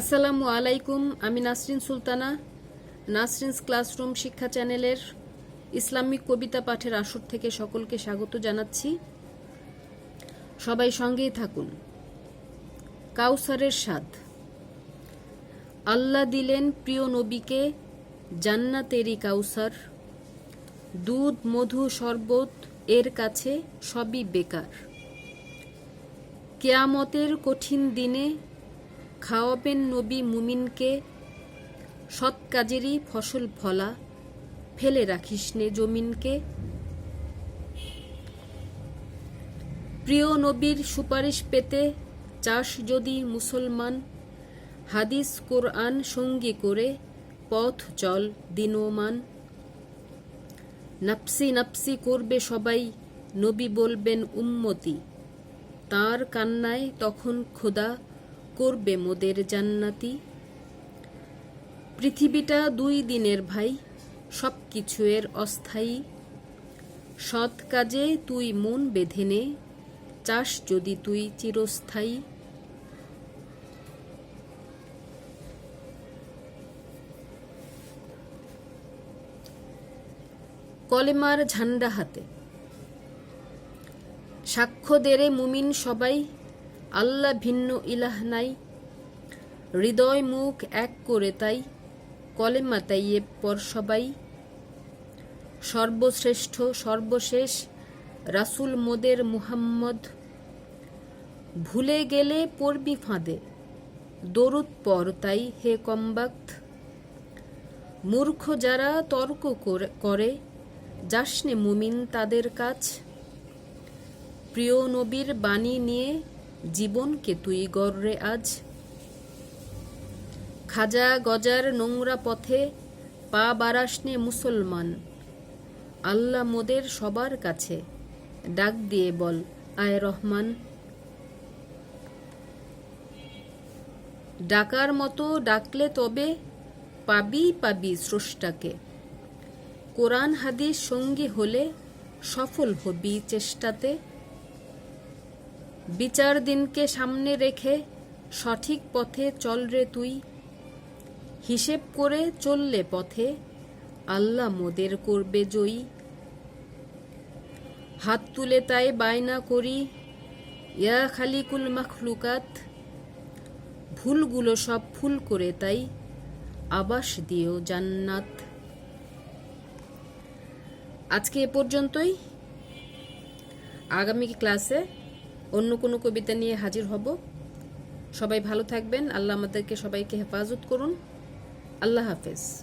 আসসালামু আলাইকুম, আমি নাসরিন সুলতানা, নাসরিনস ক্লাসরুম শিক্ষা চ্যানেলের ইসলামিক কবিতা পাঠের আসর থেকে সকলকে স্বাগত জানাচ্ছি। সবাই সঙ্গেই থাকুন। কাউসারের স্বাদ। আল্লাহ দিলেন প্রিয় নবীকে জান্নাতেরই কাউসার। দুধ, মধু, শরবত এর কাছে সবই বেকার। কেয়ামতের কঠিন দিনে খাওয়াবেন নবী মুমিনকে। সৎ কাজেরই ফসল ফলা, ফেলে রাখিস নে জমিনকে। প্রিয় নবীর সুপারিশ পেতে চাষ যদি মুসলমান, হাদিস কোরআন সঙ্গী করে পথ চল দিনমান। নাপসি নাপসি করবে সবাই, নবী বলবেন উম্মতি। তার কান্নায় তখন খোদা করবে মোদের জান্নাতি। পৃথিবীটা দুই দিনের ভাই সব কিছু এর অস্থায়ী। সৎ কাজে তুই মন বেঁধে নে, চাস যদি তুই চিরস্থায়ী। কলেমার ঝান্ডা হাতে। সাক্ষ্য দেরে মুমিন সবাই আল্লাহ ভিন্ন ইলাহ নাই। হৃদয় মুখ এক করে তাই, কলেমা তাইয়ে পর সবাই। সর্বশ্রেষ্ঠ, সর্বশেষ, রাসুল মোদের মুহাম্মদ। ভুলে গেলে পড়বি ফাঁদে, দরুদ পর তাই হে কম্বাক্ত। মূর্খ যারা তর্ক করে- করে, যাসনে মুমিন তাদের কাছ। প্রিয় নবীর বাণী নিয়ে জীবনকে তুই গর্রে আজ। খাজা গজার নোংরা পথে পা বারাসনে মুসলমান। আল্লাহ মোদের সবার কাছে ডাক দিয়ে বল, আয় রহমান। ডাকার মতো ডাকলে তবে পাবি পাবি স্রষ্টাকে। কোরআন হাদিস সঙ্গী হলে সফল হবি চেষ্টাতে। বিচার দিনকে সামনে রেখে সঠিক পথে চল রে তুই। হিসেব করে চললে পথে আল্লাহ মোদের করবে জয়ী। হাত তুলে তাই বায়না করি, ইয়া খালিকুল মাখলুকাত। ভুলগুলো সব ফুল করে তাই আবাস দিও জান্নাত। আজকে এ পর্যন্তই। আগামী ক্লাসে অন্য কোনো কবিতা নিয়ে হাজির হব। সবাই ভালো থাকবেন। আল্লাহ আমাদেরকে সবাইকে হেফাজত করুন। আল্লাহ হাফেজ।